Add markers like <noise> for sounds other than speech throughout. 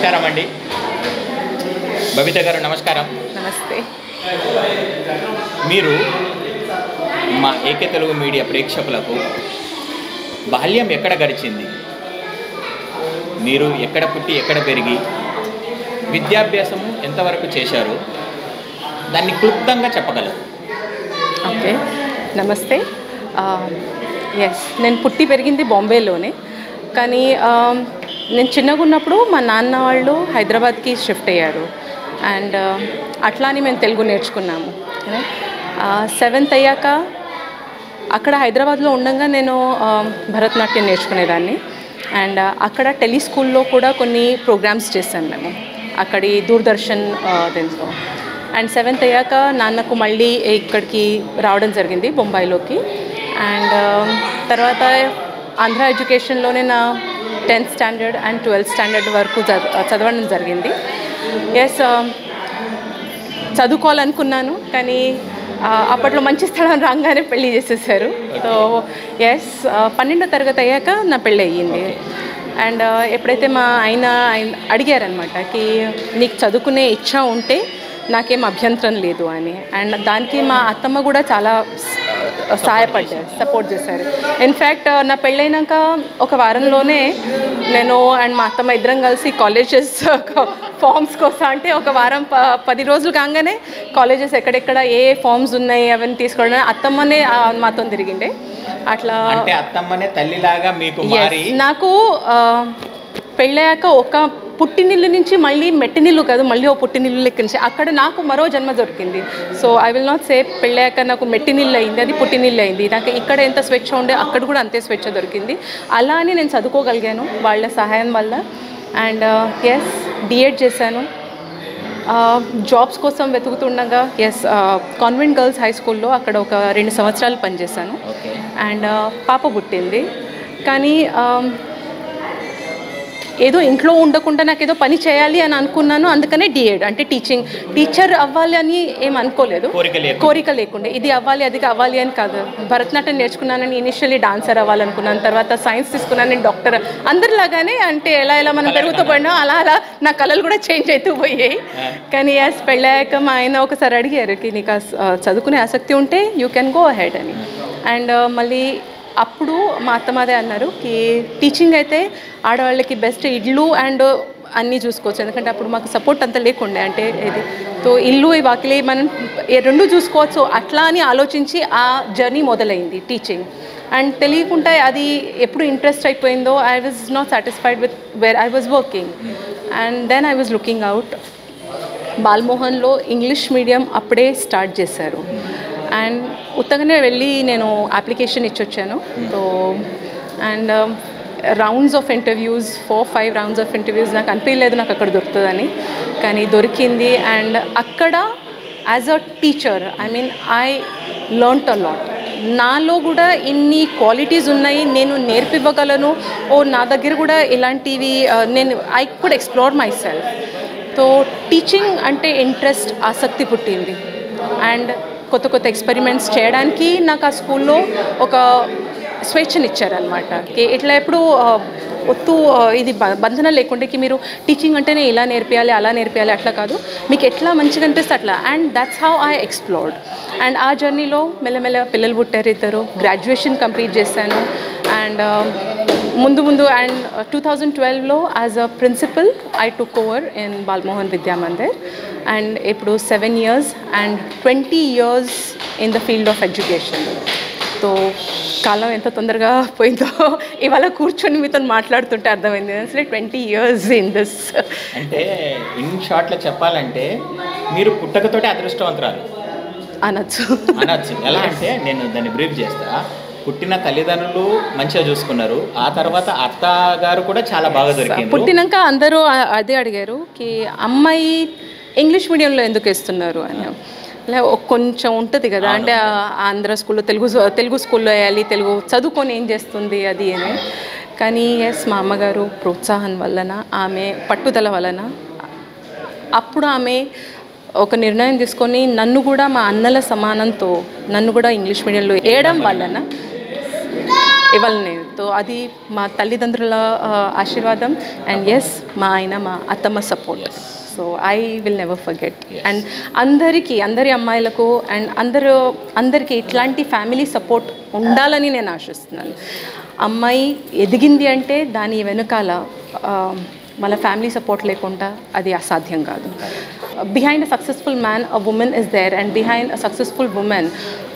నమస్కారం అండి. బబిత గారు నమస్కారం. నమస్తే. మీరు మా ఏకే తెలుగు మీడియా ప్రేక్షకులకు బాల్యం ఎక్కడ గడిచింది? మీరు ఎక్కడ పుట్టి ఎక్కడ పెరిగి విద్యాభ్యాసము ఎంతవరకు చేశారు? దాన్ని క్లుప్తంగా చెప్పగలరు. ఓకే. నమస్తే. ఎస్ నేను పుట్టి పెరిగింది బాంబేలోనే. కానీ నేను చిన్నగా ఉన్నప్పుడు మా నాన్న వాళ్ళు హైదరాబాద్కి షిఫ్ట్ అయ్యారు. అండ్ uh, అట్లా అని మేము తెలుగు నేర్చుకున్నాము. సెవెంత్ అయ్యాక అక్కడ హైదరాబాద్లో ఉండగా నేను భరతనాట్యం నేర్చుకునేదాన్ని. అండ్ uh, అక్కడ టెలి స్కూల్లో కూడా కొన్ని ప్రోగ్రామ్స్ చేశాను మేము. అక్కడి దూరదర్శన్ దీంట్లో అండ్ సెవెంత్ అయ్యాక నాన్నకు మళ్ళీ ఇక్కడికి రావడం జరిగింది బొంబాయిలోకి. అండ్ uh, తర్వాత ఆంధ్ర ఎడ్యుకేషన్లోనే నా tenth standard and twelfth standard వరకు చదవ చదవడం జరిగింది. ఎస్ చదువుకోవాలనుకున్నాను కానీ అప్పట్లో మంచి స్థలం రాగానే పెళ్ళి చేసేసారు. సో ఎస్ పన్నెండో తరగతి అయ్యాక నా పెళ్ళి అయ్యింది. అండ్ ఎప్పుడైతే మా ఆయన ఆయన అడిగారనమాట కి నీకు చదువుకునే ఇచ్చ ఉంటే నాకేం అభ్యంతరం లేదు అని. అండ్ దానికి మా అత్తమ్మ కూడా చాలా సహాయపడ్డారు సపోర్ట్ చేశారు. ఇన్ఫ్యాక్ట్ నా పెళ్ళైనాక ఒక వారంలోనే నేను అండ్ మా అత్తమ్మ ఇద్దరం కలిసి కాలేజెస్ ఫామ్స్ కోసం అంటే ఒక వారం ప పది రోజులు కాగానే కాలేజెస్ ఎక్కడెక్కడ ఏ ఫామ్స్ ఉన్నాయి అవన్నీ తీసుకోవడం అత్తమ్మనే మాతో తిరిగిండే. అట్లా అంటే అత్తమ్మనే తల్లిలాగా మీకు నాకు పెళ్ళయ్యాక ఒక పుట్టినిల్లు నుంచి మళ్ళీ మెట్టినిల్లు కాదు మళ్ళీ ఓ పుట్టినిల్లు లెక్క నుంచి. అక్కడ నాకు మరో జన్మ దొరికింది. So I will not say పెళ్ళయ్యాక నాకు మెట్టినిల్లు అయింది అది పుట్టినిల్లు అయింది. నాకు ఇక్కడ ఎంత స్వేచ్ఛ ఉండే అక్కడ కూడా అంతే స్వేచ్ఛ దొరికింది. అలా అని నేను చదువుకోగలిగాను వాళ్ళ సహాయం వల్ల. అండ్ ఎస్ డిఎడ్ చేశాను. జాబ్స్ కోసం వెతుకుతుండగా ఎస్ కాన్వెంట్ గర్ల్స్ హై స్కూల్లో అక్కడ ఒక రెండు సంవత్సరాలు పనిచేశాను. అండ్ పాప పుట్టింది. కానీ um, ఏదో ఇంట్లో ఉండకుండా నాకు ఏదో పని చేయాలి అని అనుకున్నాను. అందుకనే డిఎడ్ అంటే టీచింగ్ టీచర్ అవ్వాలి అని ఏం అనుకోలేదు. కోరిక లేకుండా. ఇది అవ్వాలి అది అవ్వాలి అని కాదు. భరతనాట్యం నేర్చుకున్నానని ఇనిషియల్లీ డాన్సర్ అవ్వాలనుకున్నాను. తర్వాత సైన్స్ తీసుకున్నాను నేను డాక్టర్ అందరిలాగానే అంటే ఎలా ఎలా మనం పెరుగుతూ పోయినా అలా అలా నా కళలు కూడా చేంజ్ అవుతూ పోయాయి. కానీ యాస్ పెళ్ళాక మా ఆయన ఒకసారి అడిగారు "కి నీకు చదువుకునే ఆసక్తి ఉంటే యూ కెన్ గో అహెడ్ అని. అండ్ మళ్ళీ అప్పుడు మా అత్తమాదే అన్నారు కి టీచింగ్ అయితే ఆడవాళ్ళకి బెస్ట్ ఇల్లు అండ్ అన్నీ చూసుకోవచ్చు. ఎందుకంటే అప్పుడు మాకు సపోర్ట్ అంత లేకుండే. అంటే ఇది సో ఇల్లు ఈ వాకిలి మనం రెండు చూసుకోవచ్చు. అట్లా అని ఆలోచించి ఆ జర్నీ మొదలైంది టీచింగ్ అండ్ తెలియకుండా అది ఎప్పుడు ఇంట్రెస్ట్ అయిపోయిందో I was not satisfied with where I was working and then I was looking out బాల్మోహన్లో English medium అప్పుడే స్టార్ట్ చేశారు. అండ్ ఉత్తగానే వెళ్ళి నేను application ఇచ్చొచ్చాను. So and rounds of interviews four five rounds of interviews నాకు అనిపించలేదు నాకు అక్కడ దొరుకుతుందని. కానీ దొరికింది. అండ్ అక్కడ as a teacher I mean I learnt a lot నాలో కూడా ఇన్ని క్వాలిటీస్ ఉన్నాయి. నేను నేర్పివ్వగలను. ఓ నా దగ్గర కూడా ఇలాంటివి నేను I could explore myself so teaching అంటే ఇంట్రెస్ట్ ఆసక్తి పుట్టింది. అండ్ కొత్త కొత్త ఎక్స్పెరిమెంట్స్ చేయడానికి నాకు ఆ స్కూల్లో ఒక స్వేచ్ఛనిచ్చారనమాట ఇట్లా ఎప్పుడు ఒత్తు ఇది బ- బంధన లేకుండా మీరు టీచింగ్ అంటేనే ఇలా నేర్పియాలి అలా నేర్పియాలి అట్లా కాదు. మీకు ఎట్లా మంచిగా అనిపిస్తే అట్లా. And that's how I explored and ఆ జర్నీలో మెల్లమెల్ల పిల్లలు పుట్టారు ఇద్దరు. గ్రాడ్యుయేషన్ కంప్లీట్ చేశాను. అండ్ ముందు ముందు and two thousand ట్వెల్వ్లో as a principal I took over in Balmohan Vidya Mandir and ఇప్పుడు seven years and twenty years in the field of education so కాలం ఎంత తొందరగా పోయిందో <laughs> ఇవాళ కూర్చొని మీతో మాట్లాడుతుంటే అర్థమైంది. అసలు ట్వంటీ ఇయర్స్ ఇన్ దిస్ అంటే ఇన్ షార్ట్లో చెప్పాలంటే మీరు పుట్టకతోటి అదృష్టవంతురాలు. అనొచ్చు. అనొచ్చు. ఎలా అంటే నేను దాన్ని బ్రీఫ్ చేస్తా. పుట్టిన తల్లిదండ్రులు మంచిగా చూసుకున్నారు. ఆ తర్వాత అత్తగారు కూడా చాలా బాగా దొరికింది పుట్టినాక అందరూ అదే అడిగారు కి అమ్మాయి ఇంగ్లీష్ మీడియంలో ఎందుకు వేస్తున్నారు అని. కొంచెం ఉంటుంది కదా. అంటే ఆంధ్ర స్కూల్లో తెలుగు తెలుగు స్కూల్లో వేయాలి తెలుగు చదువుకొని ఏం చేస్తుంది అది అని. కానీ ఎస్ మా అమ్మగారు ప్రోత్సాహం వలన ఆమె పట్టుదల వలన అప్పుడు ఆమె ఒక నిర్ణయం తీసుకొని నన్ను కూడా మా అన్నల సమానంతో నన్ను కూడా ఇంగ్లీష్ మీడియంలో వేయడం వలన ఇవ్వలేను సో అది మా తల్లిదండ్రుల ఆశీర్వాదం. అండ్ ఎస్ మా ఆయన మా అత్తమ్మ support so I will never forget and అందరికీ అందరి అమ్మాయిలకు అండ్ అందరూ అందరికీ ఇట్లాంటి ఫ్యామిలీ సపోర్ట్ ఉండాలని నేను ఆశిస్తున్నాను. అమ్మాయి ఎదిగింది అంటే దాని వెనుకాల వాళ్ళ ఫ్యామిలీ సపోర్ట్ లేకుండా అది అసాధ్యం కాదు. Behind a successful man a woman is there and behind a successful woman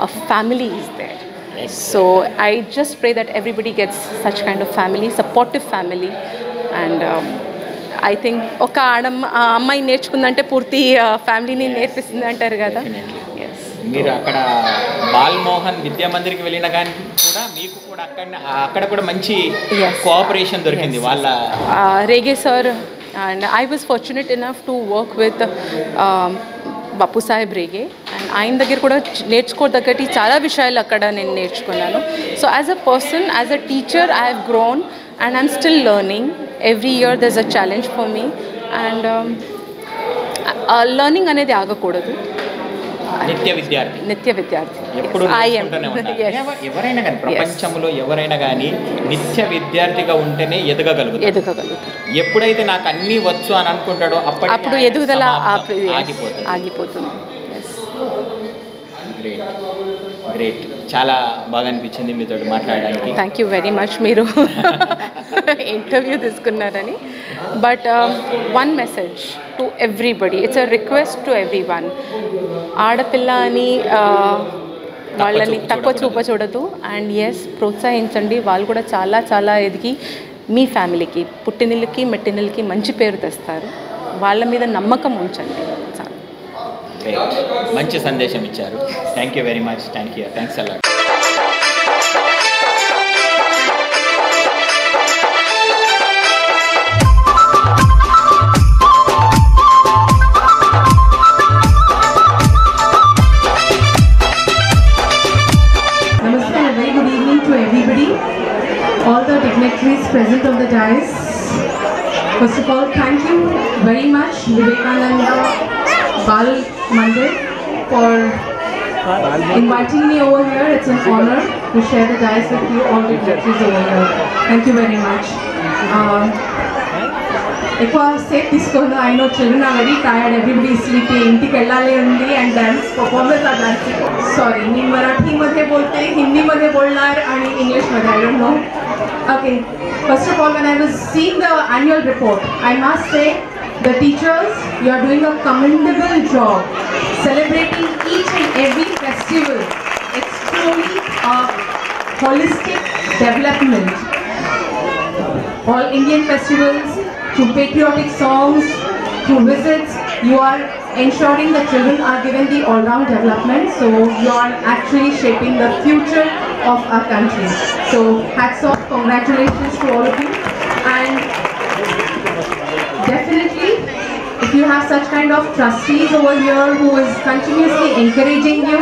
a family is there so I just pray that everybody gets such kind of family supportive family and I think ఒక ఆడమ్మ అమ్మాయి నేర్చుకుందంటే పూర్తి ఫ్యామిలీని నేర్పిస్తుంది అంటారు కదా? మీరు అక్కడ బాల్ మోహన్ విద్యా మందిర్కి వెళ్ళిన కానీ కూడా మీకు కూడా అక్కడ అక్కడ కూడా మంచి. కోఆపరేషన్ దొరికింది వాళ్ళ Rege sir, and I was fortunate enough to work with um, Bapu Saheb Rege and ఆయన దగ్గర కూడా నేర్చుకోదగ్గటి చాలా విషయాలు అక్కడ నేను నేర్చుకున్నాను. So as a person as a teacher I have grown and I'm still learning every year there is a challenge for me and learning అనేది ఆగకూడదు. నిత్య విద్యార్థి. నిత్య విద్యార్థి. ఎప్పుడు <laughs> ఎవరైనా కానీ ప్రపంచంలో ఎవరైనా కానీ నిత్య విద్యార్థిగా ఉంటేనే ఎదగగలుగుతారు. ఎదగగలుగుతారు. ఎప్పుడైతే నాకు అన్నీ వచ్చు అని అనుకుంటాడో అప్పుడు ఆయన ఎదుగుదల ఆగిపోతుంది. ఆగిపోతుంది. గ్రేట్ గ్రేట్ చాలా బాగా అనిపించింది మీతో మాట్లాడడానికి. థ్యాంక్ యూ వెరీ మచ్ మీరు <laughs> ఇంటర్వ్యూ తీసుకున్నారని. But one message to everybody it's a request to everyone ఆడపిల్ల అని uh, వాళ్ళని తక్కువ చూప. చూడదు అండ్ ఎస్ ప్రోత్సహించండి. వాళ్ళు కూడా చాలా చాలా ఎదిగి మీ ఫ్యామిలీకి పుట్టినిళ్ళకి మెట్టినిళ్ళకి మంచి పేరు తెస్తారు. వాళ్ళ మీద నమ్మకం ఉంచండి. చాలు గ్రేట్ మంచి సందేశం ఇచ్చారు thank you very much thank you thanks అలా Namaste and a very good evening to everybody, all the dignitaries present on the dais. First of all, thank you very much, Vivekananda Bal Monday for inviting me over here. It's an honor to share the dice with you, all the judges over here. Thank you very much. Um, if I say this, I know children are very tired, everybody is sleeping. and dance performance are dancing. Sorry, मी मराठीमध्ये Hindi, हिंदीमध्ये बोलणार आणि इंग्लिशमध्ये I don't know okay first of all when I was seen the annual report, I must say the teachers you are doing a commendable job celebrating each and every festival it's truly a holistic development all Indian festivals, through patriotic songs, through visits, you are ensuring the children are given the all-round development. So you are actually shaping the future of our country. So hats off, congratulations to all of you. And definitely, you have such kind of trustees over here who is continuously encouraging you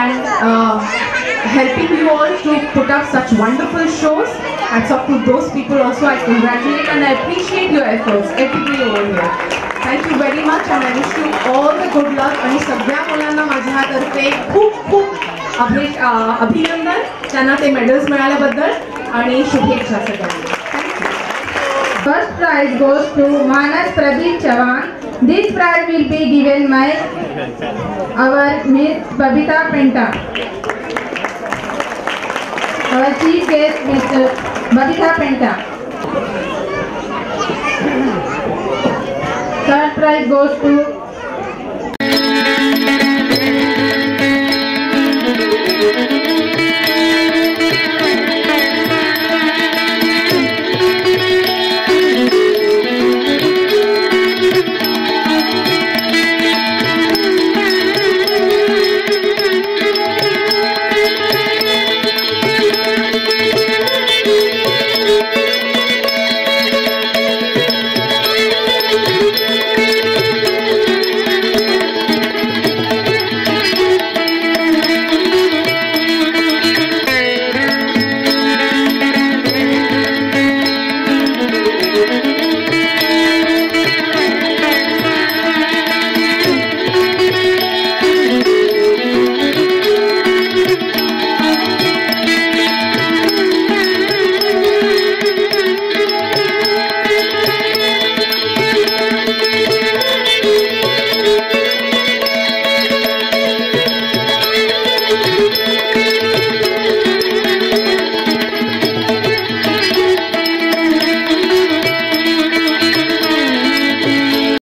and uh, helping you all to put up such wonderful shows, hats off to those people also. I congratulate and I appreciate your efforts, everybody over here. Thank you very much and I wish you all the good luck आणि सगळ्या मुलांना माझ्यातर्फे खूप खूप अभि अं, अभिनंदन त्यांना ते medals मिळाल्याबद्दल आणि शुभेच्छा सगळ्यांना thank you First prize goes to Manas Pradeep Chavan. this prize will be given by our Miss Babita Penta. Our chief guest, Mr. Babita Penta. Third prize goes to